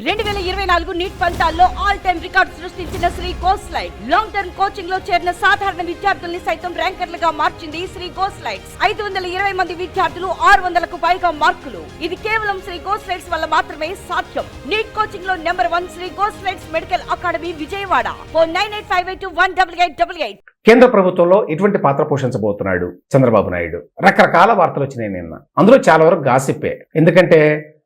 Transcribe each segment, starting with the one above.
రెండు వేల ఇరవై నాలుగు నీట్ ఫలితాల్లో ఆల్ టైమ్ రికార్డు సృష్టించిన శ్రీ గోస్లైడ్ లాంగ్ టర్మ్ కోచింగ్లో చేరిన సాధారణ విద్యార్థుల్ని సైతం ర్యాంకర్లుగా మార్చింది శ్రీ గోస్లైడ్స్ ఐదు వందల ఇరవై మంది విద్యార్థులు ఆరు వందలకు పైగా మార్కులు. ఇది కేవలం శ్రీ గోస్లైడ్స్ వల్ల మాత్రమే సాధ్యం. నీట్ కోచింగ్లో number one Sri గోస్లైడ్స్ medical academy Vijayawada. Four nine eight five eight one double eight double eight కేంద్ర ప్రభుత్వంలో ఎటువంటి పాత్ర పోషించబోతున్నాడు చంద్రబాబు నాయుడు. రకరకాల వార్తలు వచ్చినాయి నిన్న. అందులో చాలా వరకు గాసిప్పే. ఎందుకంటే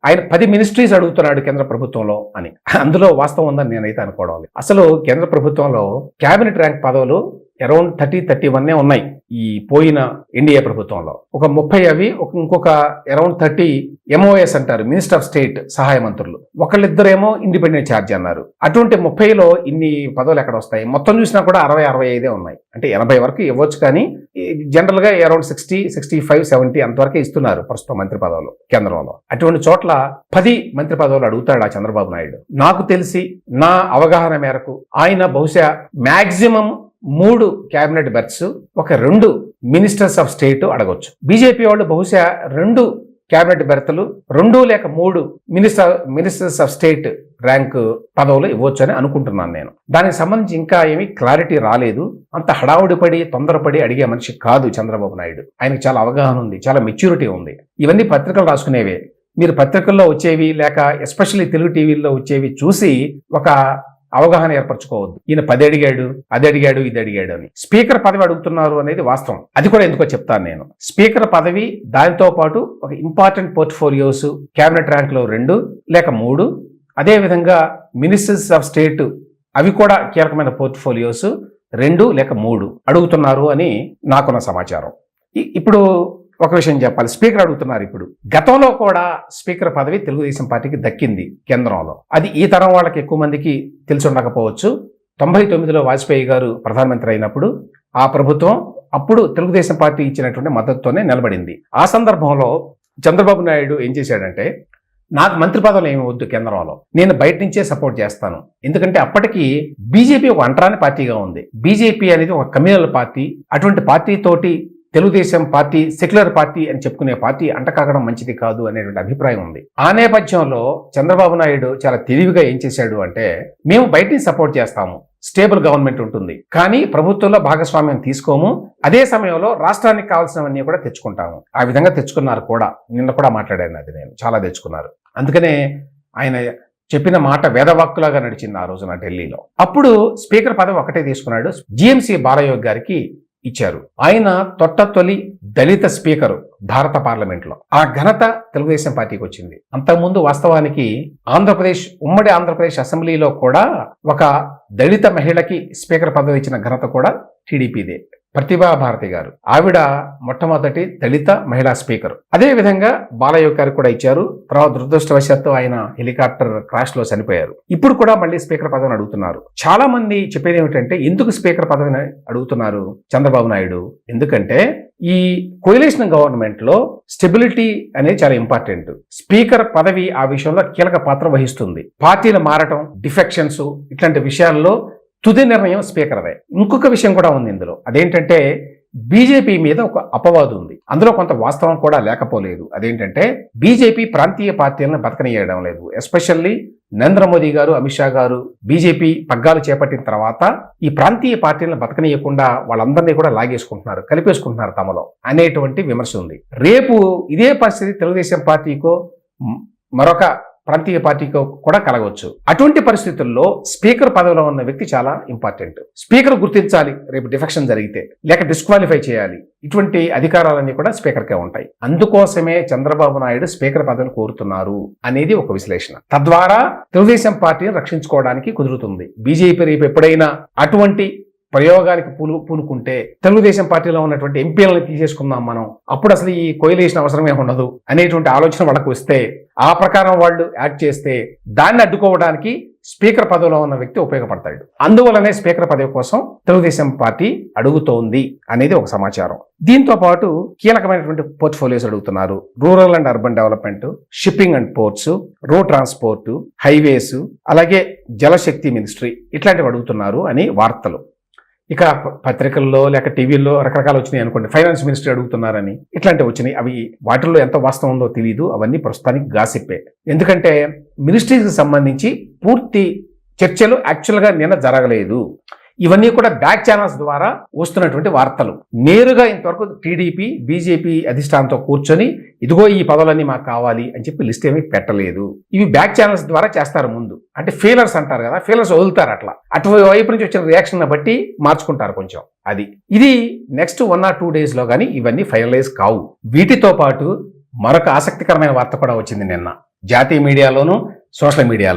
ఆయన పది మినిస్ట్రీస్ అడుగుతున్నాడు కేంద్ర ప్రభుత్వంలో అని. అందులో వాస్తవం ఉందని నేనైతే అనుకోవడం అసలు కేంద్ర ప్రభుత్వంలో క్యాబినెట్ ర్యాంక్ పదవులు అరౌండ్ థర్టీ థర్టీ వన్నే ఉన్నాయి ఈ పోయిన ఎన్డీఏ ప్రభుత్వంలో. ఒక ముప్పై అవి ఇంకొక అరౌండ్ థర్టీ ఎంఓఎస్ అంటారు మినిస్టర్ ఆఫ్ స్టేట్ సహాయ మంత్రులు. ఒకళ్ళిద్దరేమో ఇండిపెండెంట్ ఛార్జ్ అన్నారు. అటువంటి ముప్పైలో ఇన్ని పదవులు ఎక్కడ వస్తాయి? మొత్తం చూసినా కూడా అరవై అరవై ఐదే ఉన్నాయి. అంటే ఎనభై వరకు ఇవ్వచ్చు కానీ జనరల్గా around sixty sixty five seventy అంతవరకే ఇస్తున్నారు ప్రస్తుతం మంత్రి పదవులు కేంద్రంలో. అటువంటి చోట్ల పది మంత్రి పదవులు అడుగుతాడు ఆ చంద్రబాబు నాయుడు. నాకు తెలిసి నా అవగాహన మేరకు ఆయన బహుశా మ్యాక్సిమం మూడు క్యాబినెట్ బెర్త్స్ ఒక రెండు మినిస్టర్స్ ఆఫ్ స్టేట్ అడగొచ్చు. బీజేపీ వాళ్ళు బహుశా రెండు క్యాబినెట్ బెర్తలు రెండు లేక మూడు minister ministers of state rank పదవులు ఇవ్వచ్చు అని అనుకుంటున్నాను నేను. దానికి సంబంధించి ఇంకా ఏమీ క్లారిటీ రాలేదు. అంత హడావుడి పడి తొందరపడి అడిగే మనిషి కాదు చంద్రబాబు నాయుడు. ఆయనకు చాలా అవగాహన ఉంది చాలా మెచ్యూరిటీ ఉంది. ఇవన్నీ పత్రికలు రాసుకునేవే. మీరు పత్రికల్లో వచ్చేవి లేక ఎస్పెషల్లీ తెలుగు టీవీల్లో వచ్చేవి చూసి ఒక అవగాహన ఏర్పరచుకోవద్దు. ఈయన పది అడిగాడు అది అడిగాడు ఇది అడిగాడు అని. స్పీకర్ పదవి అడుగుతున్నారు అనేది వాస్తవం. అది కూడా ఎందుకో చెప్తాను నేను. స్పీకర్ పదవి దానితో పాటు ఒక ఇంపార్టెంట్ పోర్ట్ఫోలియోస్ క్యాబినెట్ ర్యాంక్లో రెండు లేక మూడు. అదేవిధంగా మినిస్టర్స్ ఆఫ్ స్టేట్ అవి కూడా కీలకమైన పోర్ట్ఫోలియోస్ రెండు లేక మూడు అడుగుతున్నారు అని నాకున్న సమాచారం. ఇప్పుడు ఒక విషయం చెప్పాలి. స్పీకర్ అడుగుతున్నారు ఇప్పుడు. గతంలో కూడా స్పీకర్ పదవి తెలుగుదేశం పార్టీకి దక్కింది కేంద్రంలో. అది ఈ తరం వాళ్ళకి ఎక్కువ మందికి తెలిసి ఉండకపోవచ్చు. తొంభై తొమ్మిదిలో వాజ్పేయి గారు ప్రధానమంత్రి అయినప్పుడు ఆ ప్రభుత్వం అప్పుడు తెలుగుదేశం పార్టీ ఇచ్చినటువంటి మద్దతుతోనే నిలబడింది. ఆ సందర్భంలో చంద్రబాబు నాయుడు ఏం చేశాడంటే నాకు మంత్రి పదవులు ఏమి వద్దు కేంద్రంలో. నేను బయట నుంచే సపోర్ట్ చేస్తాను. ఎందుకంటే అప్పటికి బీజేపీ ఒక అంటరాని పార్టీగా ఉంది. బీజేపీ అనేది ఒక కమ్యూనల్ పార్టీ. అటువంటి పార్టీ తోటి తెలుగుదేశం పార్టీ సెక్యులర్ పార్టీ అని చెప్పుకునే పార్టీ అంటకాగడం మంచిది కాదు అనేటువంటి అభిప్రాయం ఉంది. ఆ నేపథ్యంలో చంద్రబాబు నాయుడు చాలా తెలివిగా ఏం చేశాడు అంటే మేము బయటిని సపోర్ట్ చేస్తాము స్టేబుల్ గవర్నమెంట్ ఉంటుంది కానీ ప్రభుత్వంలో భాగస్వామ్యం తీసుకోము అదే సమయంలో రాష్ట్రానికి కావాల్సినవన్నీ కూడా తెచ్చుకుంటాము. ఆ విధంగా తెచ్చుకున్నారు కూడా నిన్న కూడా మాట్లాడాను అది నేను చాలా తెచ్చుకున్నారు. అందుకనే ఆయన చెప్పిన మాట వేదవాక్కులాగా నడిచింది ఆ రోజున ఢిల్లీలో. అప్పుడు స్పీకర్ పదవి ఒకటే తీసుకున్నాడు జిఎంసీ బాలయోగ్ గారికి ఇచ్చారు. ఆయన తొట్ట తొలి దళిత స్పీకరు భారత పార్లమెంట్లో. ఆ ఘనత తెలుగుదేశం పార్టీకి వచ్చింది. అంతకుముందు వాస్తవానికి ఆంధ్రప్రదేశ్ ఉమ్మడి ఆంధ్రప్రదేశ్ అసెంబ్లీలో కూడా ఒక దళిత మహిళకి స్పీకర్ పదవి ఇచ్చిన ఘనత కూడా టీడీపీదే. ప్రతిభా భారతి గారు. ఆవిడ మొట్టమొదటి దళిత మహిళా స్పీకర్. అదే విధంగా బాలయ్య గారు కూడా ఇచ్చారు. తర్వాత దురదృష్టవశాత్తు ఆయన హెలికాప్టర్ క్రాష్లో చనిపోయారు. ఇప్పుడు కూడా మళ్ళీ స్పీకర్ పదవిని అడుగుతున్నారు. చాలా మంది చెప్పేది ఏమిటంటే ఎందుకు స్పీకర్ పదవిని అడుగుతున్నారు చంద్రబాబు నాయుడు? ఎందుకంటే ఈ కోయిలేషన్ గవర్నమెంట్లో స్టెబిలిటీ అనేది చాలా ఇంపార్టెంట్. స్పీకర్ పదవి ఆ విషయంలో కీలక పాత్ర వహిస్తుంది. పార్టీలు మారటం డిఫెక్షన్స్ ఇట్లాంటి విషయాల్లో తుది నిర్ణయం స్పీకర్దే. ఇంకొక విషయం కూడా ఉంది ఇందులో. అదేంటంటే బీజేపీ మీద ఒక అపవాదు ఉంది. అందులో కొంత వాస్తవం కూడా లేకపోలేదు. అదేంటంటే బీజేపీ ప్రాంతీయ పార్టీలను బతకనియడం లేదు. ఎస్పెషల్లీ నరేంద్ర మోదీ గారు అమిత్ షా గారు బీజేపీ పగ్గాలు చేపట్టిన తర్వాత ఈ ప్రాంతీయ పార్టీలను బతకనీయకుండా వాళ్ళందరినీ కూడా లాగేసుకుంటున్నారు కలిపేసుకుంటున్నారు తమలో అనేటువంటి విమర్శ ఉంది. రేపు ఇదే పరిస్థితి తెలుగుదేశం పార్టీకో మరొక ప్రాంతీయ పార్టీకి కూడా కలగవచ్చు. అటువంటి పరిస్థితుల్లో స్పీకర్ పదవిలో ఉన్న వ్యక్తి చాలా ఇంపార్టెంట్. స్పీకర్ గుర్తించాలి రేపు డిఫెక్షన్ జరిగితే లేక డిస్క్వాలిఫై చేయాలి. ఇటువంటి అధికారాలన్నీ కూడా స్పీకర్కే ఉంటాయి. అందుకోసమే చంద్రబాబు నాయుడు స్పీకర్ పదవిని కోరుతున్నారు అనేది ఒక విశ్లేషణ. తద్వారా తెలుగుదేశం పార్టీని రక్షించుకోవడానికి కుదురుతుంది. బీజేపీ రేపు ఎప్పుడైనా అటువంటి ప్రయోగానికి పూను పూనుకుంటే తెలుగుదేశం పార్టీలో ఉన్నటువంటి ఎంపీలను తీసేసుకుందాం మనం. అప్పుడు అసలు ఈ కోయిలేషన్ అవసరమే ఉండదు అనేటువంటి ఆలోచన వాళ్ళకు వస్తే ఆ ప్రకారం వాళ్ళు యాక్ట్ చేస్తే దాన్ని అడ్డుకోవడానికి స్పీకర్ పదవిలో ఉన్న వ్యక్తి ఉపయోగపడతాడు. అందువల్లనే స్పీకర్ పదవి కోసం తెలుగుదేశం పార్టీ అడుగుతోంది అనేది ఒక సమాచారం. దీంతో పాటు కీలకమైనటువంటి పోర్ట్ఫోలియోస్ అడుగుతున్నారు. Rural and urban development shipping and ports road transport highways అలాగే జలశక్తి మినిస్ట్రీ ఇట్లాంటివి అడుగుతున్నారు అని వార్తలు. ఇక పత్రికల్లో లేక టీవీల్లో రకరకాలు వచ్చినాయి అనుకోండి. ఫైనాన్స్ మినిస్టర్ అడుగుతున్నారని ఇట్లాంటివి వచ్చినాయి. అవి వాటిల్లో ఎంత వాస్తవం ఉందో తెలియదు అవన్నీ ప్రస్తుతానికి గాసిప్పే. ఎందుకంటే మినిస్ట్రీకి సంబంధించి పూర్తి చర్చలు యాక్చువల్గా నిన్న జరగలేదు. ఇవన్నీ కూడా బ్యాక్ ఛానల్స్ ద్వారా వస్తున్నటువంటి వార్తలు. నేరుగా ఇంతవరకు టీడీపీ బీజేపీ అధిష్టానంతో కూర్చొని ఇదిగో ఈ పదవులన్నీ మాకు కావాలి అని చెప్పి లిస్ట్ ఏమీ పెట్టలేదు. ఇవి బ్యాక్ ఛానల్స్ ద్వారా చేస్తారు ముందు. అంటే ఫీలర్స్ అంటారు కదా ఫీలర్స్ వదులుతారు అట్లా. అటువైపు నుంచి వచ్చిన రియాక్షన్ బట్టి మార్చుకుంటారు కొంచెం. అది. ఇది నెక్స్ట్ వన్ ఆర్ టూ డేస్లో కానీ ఇవన్నీ ఫైనలైజ్ కావు. వీటితో పాటు మరొక ఆసక్తికరమైన వార్త కూడా వచ్చింది నిన్న. జాతీయ మీడియాలోను సోషల్ మీడియాలో.